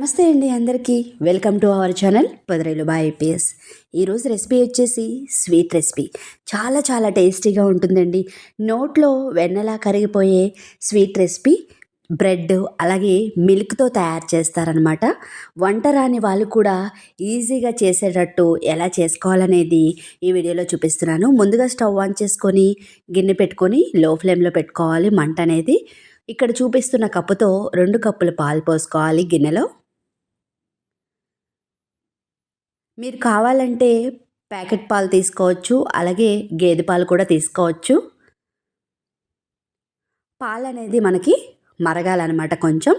నమస్తే అండి అందరికీ. వెల్కమ్ టు అవర్ ఛానల్ పొదరేలు బాయ్ ఐపీఎస్ ఈరోజు రెసిపీ వచ్చేసి స్వీట్ రెసిపీ చాలా చాలా టేస్టీగా ఉంటుందండి. నోట్లో వెన్నెలా కరిగిపోయే స్వీట్ రెసిపీ బ్రెడ్ అలాగే మిల్క్తో తయారు చేస్తారనమాట వంట రాని వాళ్ళు కూడా ఈజీగా చేసేటట్టు ఎలా చేసుకోవాలనేది ఈ వీడియోలో చూపిస్తున్నాను. ముందుగా స్టవ్ ఆన్ చేసుకొని గిన్నె పెట్టుకొని లో ఫ్లేమ్లో పెట్టుకోవాలి మంట అనేది ఇక్కడ చూపిస్తున్న కప్పుతో రెండు కప్పులు పాలు పోసుకోవాలి గిన్నెలో. మీరు కావాలంటే ప్యాకెట్ పాలు తీసుకోవచ్చు అలాగే గేదె పాలు కూడా తీసుకోవచ్చు. పాలు అనేది మనకి మరగాలన్నమాట కొంచెం.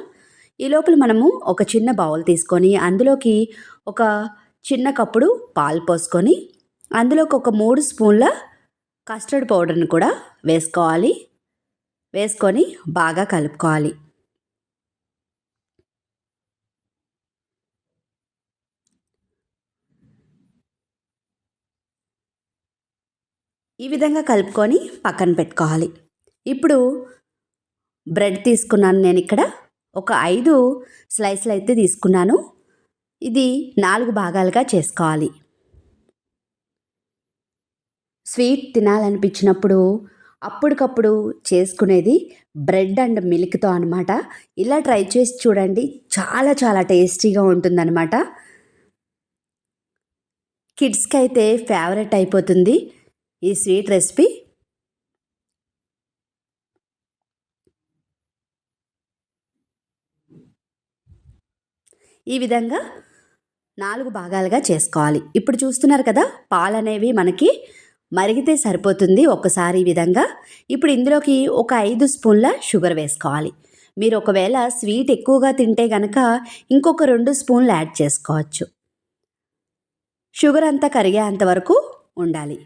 ఈ లోపల మనము ఒక చిన్న బౌల్ తీసుకొని అందులోకి ఒక చిన్న కప్పుడు పాలు పోసుకొని అందులోకి ఒక మూడు స్పూన్ల కస్టర్డ్ పౌడర్ని కూడా వేసుకోవాలి. వేసుకొని బాగా కలుపుకోవాలి. ఈ విధంగా కలుపుకొని పక్కన పెట్టుకోవాలి. ఇప్పుడు బ్రెడ్ తీసుకున్నాను నేను ఇక్కడ. ఒక ఐదు స్లైస్లు అయితే తీసుకున్నాను. ఇది నాలుగు భాగాలుగా చేసుకోవాలి. స్వీట్ తినాలనిపించినప్పుడు అప్పటికప్పుడు చేసుకునేది బ్రెడ్ అండ్ మిల్క్తో అనమాట ఇలా ట్రై చేసి చూడండి. చాలా చాలా టేస్టీగా ఉంటుందన్నమాట. కిడ్స్కి అయితే ఫేవరెట్ అయిపోతుంది. ఈ స్వీట్ రెసిపీ. ఈ విధంగా నాలుగు భాగాలుగా చేసుకోవాలి. ఇప్పుడు చూస్తున్నారు కదా పాలు అనేవి మనకి మరిగితే సరిపోతుంది ఒక్కసారి ఈ విధంగా. ఇప్పుడు ఇందులోకి ఒక ఐదు స్పూన్ల షుగర్ వేసుకోవాలి. మీరు ఒకవేళ స్వీట్ ఎక్కువగా తింటే కనుక ఇంకొక రెండు స్పూన్లు యాడ్ చేసుకోవచ్చు. షుగర్ అంతా కరిగేంత వరకు ఉండాలి.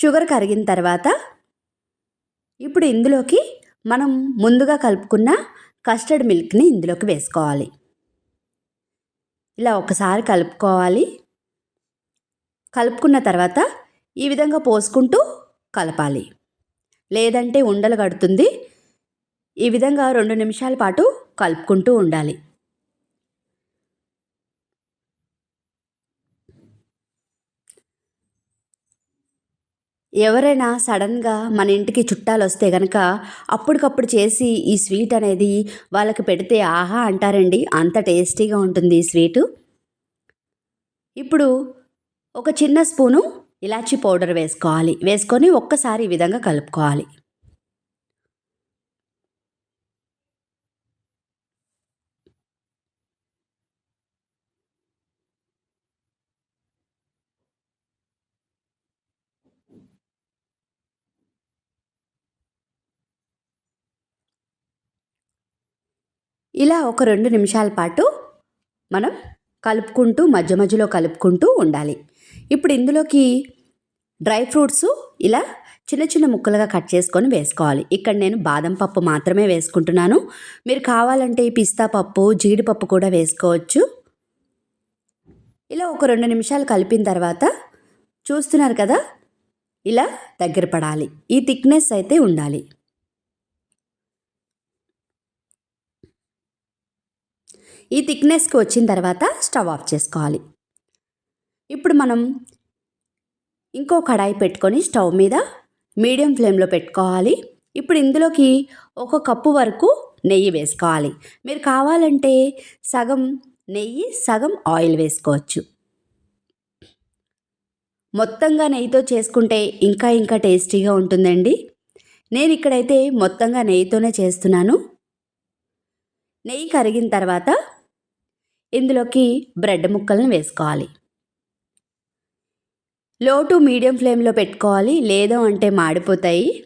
షుగర్ కరిగిన తర్వాత ఇప్పుడు ఇందులోకి మనం ముందుగా కలుపుకున్న కస్టర్డ్ మిల్క్ని ఇందులోకి వేసుకోవాలి. ఇలా ఒకసారి కలుపుకోవాలి. కలుపుకున్న తర్వాత ఈ విధంగా పోసుకుంటూ కలపాలి. లేదంటే ఉండలు కడుతుంది. ఈ విధంగా రెండు నిమిషాల పాటు కలుపుకుంటూ ఉండాలి. ఎవరైనా సడన్గా మన ఇంటికి చుట్టాలు వస్తే కనుక అప్పటికప్పుడు చేసి ఈ స్వీట్ అనేది వాళ్ళకి పెడితే ఆహా అంటారండి. అంత టేస్టీగా ఉంటుంది ఈ స్వీటు. ఇప్పుడు ఒక చిన్న స్పూను ఇలాచీ పౌడర్ వేసుకోవాలి. వేసుకొని ఒక్కసారి ఈ విధంగా కలుపుకోవాలి. ఇలా ఒక రెండు నిమిషాల పాటు మనం కలుపుకుంటూ మధ్య మధ్యలో కలుపుకుంటూ ఉండాలి. ఇప్పుడు ఇందులోకి డ్రై ఫ్రూట్స్ ఇలా చిన్న చిన్న ముక్కలుగా కట్ చేసుకొని వేసుకోవాలి. ఇక్కడ నేను బాదం పప్పు మాత్రమే వేసుకుంటున్నాను. మీరు కావాలంటే పిస్తా పప్పు జీడిపప్పు కూడా వేసుకోవచ్చు. ఇలా ఒక రెండు నిమిషాలు కలిపిన తర్వాత చూస్తున్నారు కదా ఇలా దగ్గర పడాలి. ఈ థిక్నెస్ అయితే ఉండాలి. ఈ థిక్నెస్కి వచ్చిన తర్వాత స్టవ్ ఆఫ్ చేసుకోవాలి. ఇప్పుడు మనం ఇంకో కడాయి పెట్టుకొని స్టవ్ మీద మీడియం ఫ్లేమ్లో పెట్టుకోవాలి. ఇప్పుడు ఇందులోకి ఒక కప్పు వరకు నెయ్యి వేసుకోవాలి. మీరు కావాలంటే సగం నెయ్యి సగం ఆయిల్ వేసుకోవచ్చు. మొత్తంగా నెయ్యితో చేసుకుంటే ఇంకా ఇంకా టేస్టీగా ఉంటుందండి. నేను ఇక్కడైతే మొత్తంగా నెయ్యితోనే చేస్తున్నాను. నెయ్యి కరిగిన తర్వాత ఇందులోకి బ్రెడ్ ముక్కలను వేసుకోవాలి. లో టు మీడియం ఫ్లేమ్లో పెట్టుకోవాలి. లేదు అంటే మాడిపోతాయి.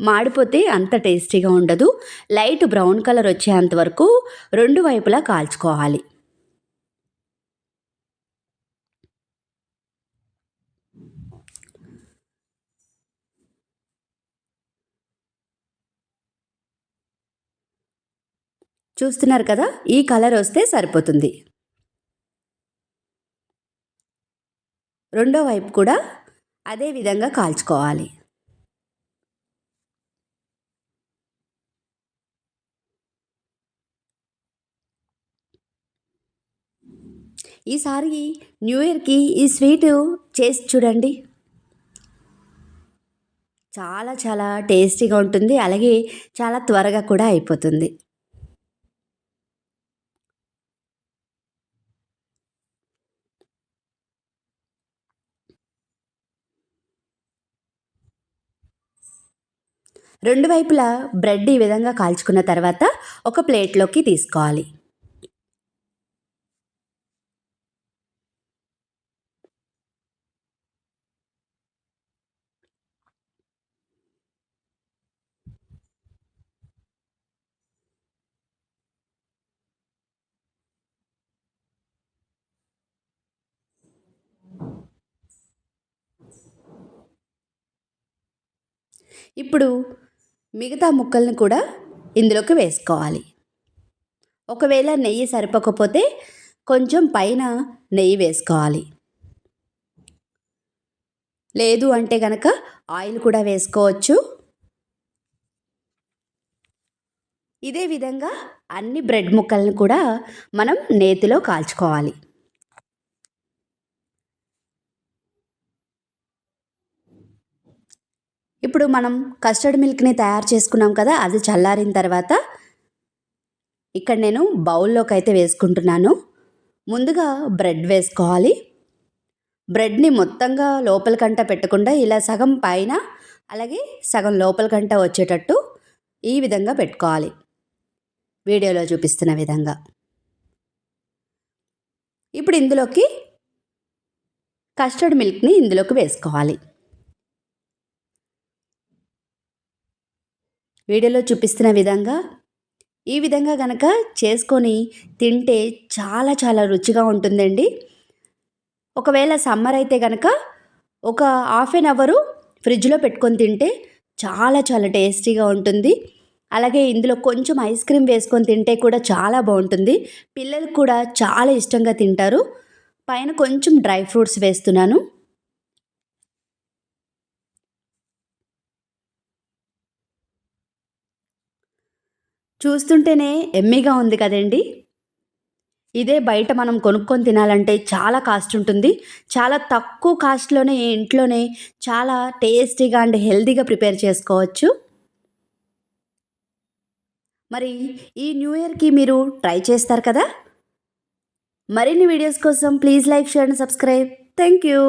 మాడిపోతే అంత టేస్టీగా ఉండదు. లైట్ బ్రౌన్ కలర్ వచ్చేంత వరకు రెండు వైపులా కాల్చుకోవాలి. చూస్తున్నారు కదా ఈ కలర్ వస్తే సరిపోతుంది. రెండో వైపు కూడా అదే విధంగా కాల్చుకోవాలి. ఈసారి న్యూ ఇయర్కి ఈ స్వీటు చేసి చూడండి. చాలా చాలా టేస్టీగా ఉంటుంది అలాగే చాలా త్వరగా కూడా అయిపోతుంది. రెండు వైపులా బ్రెడ్ ఈ విధంగా కాల్చుకున్న తర్వాత ఒక ప్లేట్లోకి తీసుకోవాలి. ఇప్పుడు మిగతా ముక్కల్ని కూడా ఇందులోకి వేసుకోవాలి. ఒకవేళ నెయ్యి సరిపోకపోతే కొంచెం పైన నెయ్యి వేసుకోవాలి. లేదు అంటే కనుక ఆయిల్ కూడా వేసుకోవచ్చు. ఇదే విధంగా అన్ని బ్రెడ్ ముక్కలను కూడా మనం నేతిలో కాల్చుకోవాలి. ఇప్పుడు మనం కస్టర్డ్ మిల్క్ని తయారు చేసుకున్నాం కదా అది చల్లారిన తర్వాత ఇక్కడ నేను బౌల్లోకి అయితే వేసుకుంటున్నాను. ముందుగా బ్రెడ్ వేసుకోవాలి. బ్రెడ్ని మొత్తంగా లోపలికంట పెట్టకుండా ఇలా సగం పైన అలాగే సగం లోపలికంట వచ్చేటట్టు ఈ విధంగా పెట్టుకోవాలి. వీడియోలో చూపిస్తున్న విధంగా. ఇప్పుడు ఇందులోకి కస్టర్డ్ మిల్క్ని ఇందులోకి వేసుకోవాలి. వీడియోలో చూపిస్తున్న విధంగా ఈ విధంగా కనుక చేసుకొని తింటే చాలా చాలా రుచిగా ఉంటుందండి. ఒకవేళ సమ్మర్ అయితే కనుక ఒక హాఫ్ ఎన్ అవరు ఫ్రిడ్జ్లో పెట్టుకొని తింటే చాలా చాలా టేస్టీగా ఉంటుంది. అలాగే ఇందులో కొంచెం ఐస్ క్రీమ్ వేసుకొని తింటే కూడా చాలా బాగుంటుంది. పిల్లలు కూడా చాలా ఇష్టంగా తింటారు. పైన కొంచెం డ్రై ఫ్రూట్స్ వేస్తున్నాను. చూస్తుంటేనే ఎమ్మిగా ఉంది కదండి. ఇదే బయట మనం కొనుక్కొని తినాలంటే చాలా కాస్ట్ ఉంటుంది. చాలా తక్కువ కాస్ట్లోనే ఇంట్లోనే చాలా టేస్టీగా అండ్ హెల్తీగా ప్రిపేర్ చేసుకోవచ్చు. మరి ఈ న్యూ ఇయర్కి మీరు ట్రై చేస్తారు కదా? మరిన్ని వీడియోస్ కోసం please like share and subscribe. Thank you.